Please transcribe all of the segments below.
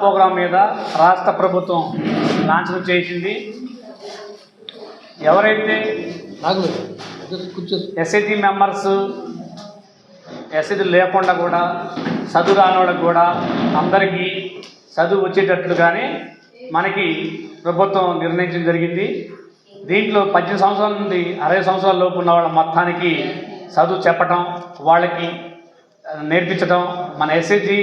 Programme మీద రాష్ట్ర ప్రభుత్వం లాంఛనం చేసింది. ఎవరైతే ఆగలేదు ఎస్ఐటి మెంబర్స్ ఎస్ఐటి లేకుండా కూడా చదువు రాని వాళ్ళకి కూడా అందరికీ చదువు వచ్చేటట్లుగానే మనకి ప్రభుత్వం నిర్ణయించడం జరిగింది. దీంట్లో పద్దెనిమిది సంవత్సరాల నుండి అరవై సంవత్సరాల లోపు ఉన్న వాళ్ళ మొత్తానికి చదువు చెప్పటం వాళ్ళకి నేర్పించడం మన ఎస్ఐజి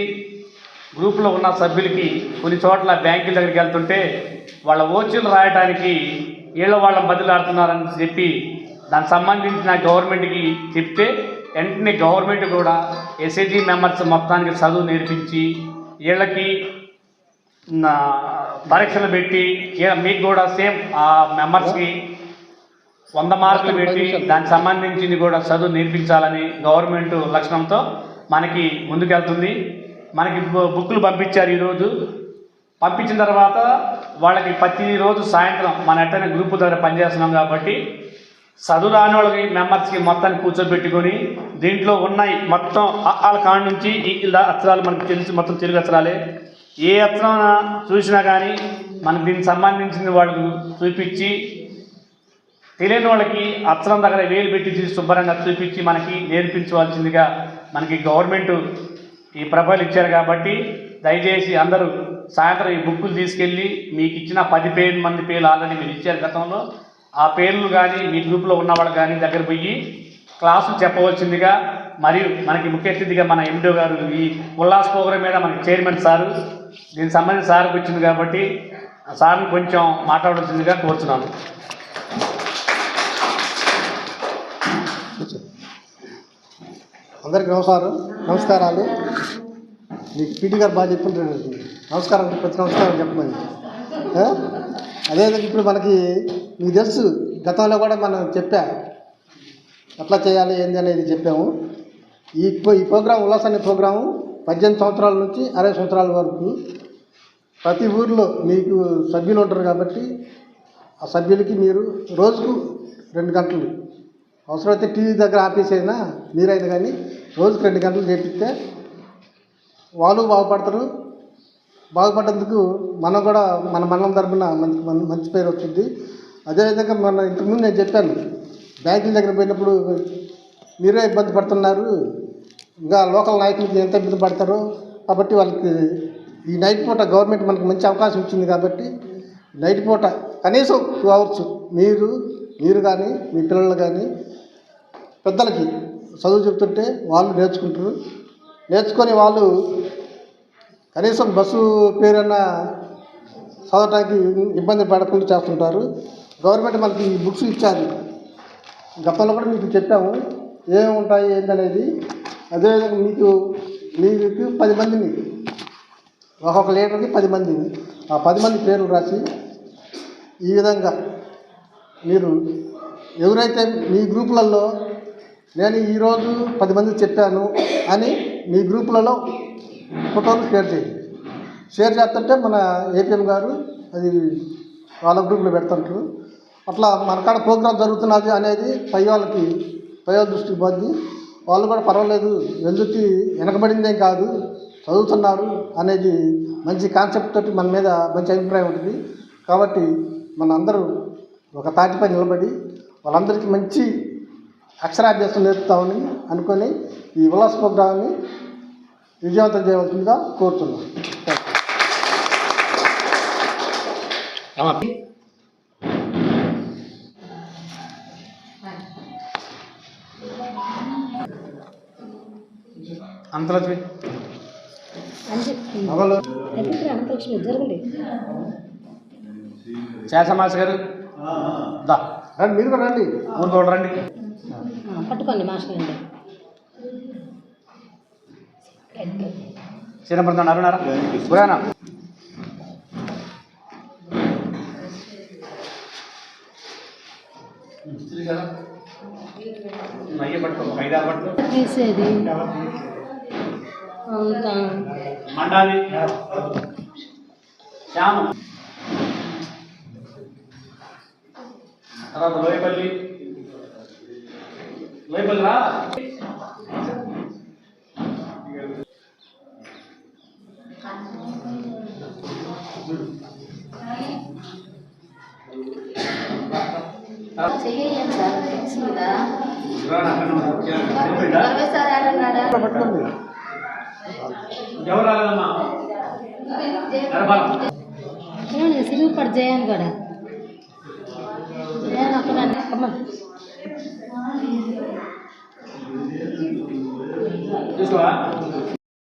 గ్రూప్లో ఉన్న సభ్యులకి కొన్ని చోట్ల బ్యాంకుల దగ్గరికి వెళ్తుంటే వాళ్ళ ఓచీలు రాయడానికి వీళ్ళ వాళ్ళని బదిలాడుతున్నారని చెప్పి దానికి సంబంధించిన గవర్నమెంట్కి చెప్తే వెంటనే గవర్నమెంట్ కూడా ఎస్ఐజి మెంబర్స్ మొత్తానికి చదువు నేర్పించి వీళ్ళకి పరీక్షలు పెట్టి మీకు కూడా సేమ్ ఆ మెంబర్స్కి వంద మార్కులు పెట్టి దానికి సంబంధించింది కూడా చదువు నేర్పించాలని గవర్నమెంట్ లక్షణంతో మనకి ముందుకెళ్తుంది. మనకి బుక్లు బుక్కులు పంపించారు ఈరోజు. పంపించిన తర్వాత వాళ్ళకి ప్రతిరోజు సాయంత్రం మన ఎట్టనే గ్రూప్ దగ్గర పనిచేస్తున్నాం కాబట్టి చదువు రాని వాళ్ళకి మెంబర్స్కి మొత్తాన్ని కూర్చోబెట్టుకొని దీంట్లో ఉన్నాయి మొత్తం వాళ్ళ కాడ నుంచి ఈ ఇలా అక్షరాలు మనకి తెలిసి మొత్తం తెలుగు అక్షరాలే. ఏ అక్షరం చూసినా కానీ మనకు దీనికి సంబంధించిన వాళ్ళకు చూపించి తెలియని వాళ్ళకి అక్షరం దగ్గర వేలు పెట్టి శుభ్రంగా చూపించి మనకి నేర్పించవలసిందిగా మనకి గవర్నమెంట్ ఈ ప్రభలు ఇచ్చారు కాబట్టి దయచేసి అందరూ సాయంత్రం ఈ బుక్కులు తీసుకెళ్ళి మీకు ఇచ్చిన పది పేరు మంది పేర్లు ఆల్రెడీ మీరు ఇచ్చారు గతంలో. ఆ పేర్లు కానీ మీ గ్రూప్లో ఉన్నవాళ్ళు కానీ దగ్గర పోయి క్లాసులు చెప్పవలసిందిగా మరియు మనకి ముఖ్య అతిథిగా మన ఎండో గారు ఈ ఉల్లాస్ ప్రోగ్రామ్ మీద మనకి చైర్మన్ సారు దీనికి సంబంధించి సార్కి వచ్చింది కాబట్టి సార్ని కొంచెం మాట్లాడవలసిందిగా కోరుతున్నాను అందరికి నమస్కారం. నమస్కారాలు. మీకు పీటీ గారు బాగా చెప్తుంటారు నమస్కారం ప్రతి నమస్కారం చెప్పమని. అదేవిధంగా ఇప్పుడు మనకి మీకు తెలుసు గతంలో కూడా మనం చెప్పా. ఎట్లా చేయాలి ఏంది అనేది చెప్పాము. ఈ ఈ ప్రోగ్రాం ఉల్లాస్ అనే ప్రోగ్రాము పద్దెనిమిది సంవత్సరాల నుంచి అరవై సంవత్సరాల వరకు ప్రతి ఊర్లో మీకు సభ్యులు ఉంటారు కాబట్టి ఆ సభ్యులకి మీరు రోజుకు రెండు గంటలు. అవసరమైతే టీవీ దగ్గర ఆఫీస్ అయినా మీరైనా కానీ రోజుకు రెండు గంటలు చేపిస్తే వాళ్ళు బాగుపడతారు. బాగుపడ్డందుకు మనం కూడా మన మండలం తరపున మంచి మంచి పేరు వస్తుంది అదేవిధంగా మన ఇంతకుముందు నేను చెప్పాను బ్యాంకుల దగ్గర పోయినప్పుడు మీరే ఇబ్బంది పడుతున్నారు. ఇంకా లోకల్ నాయకులకి ఎంత ఇబ్బంది పడతారో కాబట్టి వాళ్ళకి ఈ నైట్ పూట గవర్నమెంట్ మనకు మంచి అవకాశం ఇచ్చింది కాబట్టి నైట్ పూట కనీసం టూ అవర్స్ మీరు మీరు కానీ మీ పిల్లలు కానీ పెద్దలకి చదువు చెప్తుంటే వాళ్ళు నేర్చుకుంటారు. నేర్చుకొని వాళ్ళు కనీసం బస్సు పేరన్నా చదవటానికి ఇబ్బంది పడకుండా చేస్తుంటారు. గవర్నమెంట్ మనకి ఈ బుక్స్ ఇచ్చారు. గతంలో కూడా మీకు చెప్పాము. ఏమేమి ఉంటాయి ఏంటనేది అదేవిధంగా మీకు మీకు పది మందిని. ఒక్కొక్క లీటర్కి పది మందిని. ఆ పది మంది పేర్లు రాసి ఈ విధంగా మీరు ఎవరైతే మీ గ్రూపులలో నేను ఈరోజు పది మంది చెప్పాను అని మీ గ్రూపులలో ఫోటోలు షేర్ చేయండి షేర్ చేస్తుంటే మన ఏపీఎం గారు అది వాళ్ళ గ్రూప్లో పెడుతుంటారు అట్లా మన కాడ ప్రోగ్రామ్ జరుగుతున్నది అనేది పై వాళ్ళకి పై వాళ్ళ దృష్టికి పోద్ది. వాళ్ళు కూడా పర్వాలేదు వెల్లుతి వెనకబడిందేం కాదు చదువుతున్నారు అనేది మంచి కాన్సెప్ట్ తోటి మన మీద మంచి అభిప్రాయం ఉంటుంది. కాబట్టి మన అందరూ ఒక తాటిపై నిలబడి వాళ్ళందరికీ మంచి అక్షరాభ్యాసం నేర్పుతామని అనుకొని ఈ ఉల్లాస ప్రోగ్రాన్ని విజయవంతం చేయవలసిందిగా కోరుతున్నాను అంతలక్ష్మి. శాసమాస్ గారు. దా. రండి మీరు కూడా రండి. ఊరు చూడరండి పట్టుకోండి మాస్టర్ అండి చిన్నప్పుడు అరుణారా? పట్టుకో తీసేది. మండాలి. శ్యాము. తర్వాత లోయపల్లి. ఏమండి సిరుగు పడి జయాన్ని కూడా నేను ఒక్కదాన్ని అమ్మ 你说完。